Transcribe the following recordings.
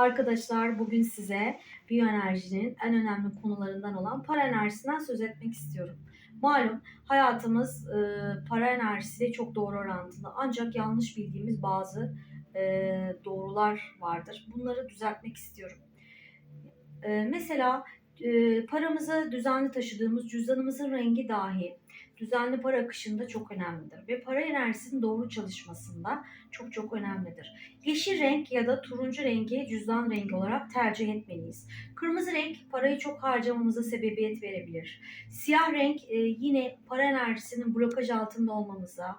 Arkadaşlar bugün size biyoenerjinin en önemli konularından olan para enerjisinden söz etmek istiyorum. Malum hayatımız e, para enerjisiyle çok doğru orantılı ancak yanlış bildiğimiz bazı e, doğrular vardır. Bunları düzeltmek istiyorum. E, mesela e, paramızı düzenli taşıdığımız cüzdanımızın rengi dahi düzenli para akışında çok önemlidir ve para enerjisinin doğru çalışmasında çok çok önemlidir. Yeşil renk ya da turuncu rengi cüzdan rengi olarak tercih etmeliyiz. Kırmızı renk parayı çok harcamamıza sebebiyet verebilir. Siyah renk e, yine para enerjisinin blokaj altında olmamıza,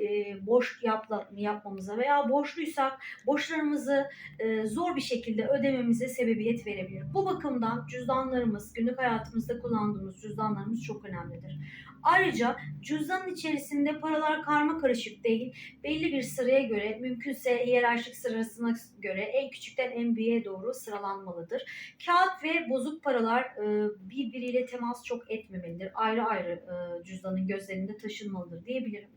e, borç yapla, yapmamıza veya borçluysak borçlarımızı e, zor bir şekilde ödememize sebebiyet verebilir. Bu bakımdan cüzdanlarımız, günlük hayatımızda kullandığımız cüzdanlarımız çok önemlidir. Ayrıca cüzdanın içerisinde paralar karma karışık değil, belli bir sıraya göre, mümkünse hiyerarşik sırasına göre en küçükten en büyüğe doğru sıralanmalıdır. Kağıt ve bozuk paralar e, birbiriyle temas çok etmemelidir. Ayrı ayrı e, cüzdanın gözlerinde taşınmalıdır diyebilirim.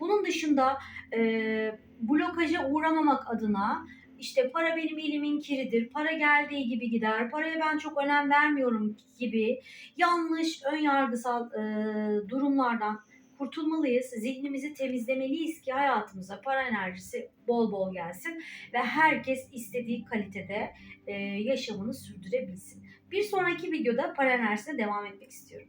Bunun dışında e, blokaja uğramamak adına işte para benim elimin kiridir, para geldiği gibi gider, paraya ben çok önem vermiyorum gibi yanlış ön yargısal e, durumlardan kurtulmalıyız. Zihnimizi temizlemeliyiz ki hayatımıza para enerjisi bol bol gelsin ve herkes istediği kalitede e, yaşamını sürdürebilsin. Bir sonraki videoda para enerjisine devam etmek istiyorum.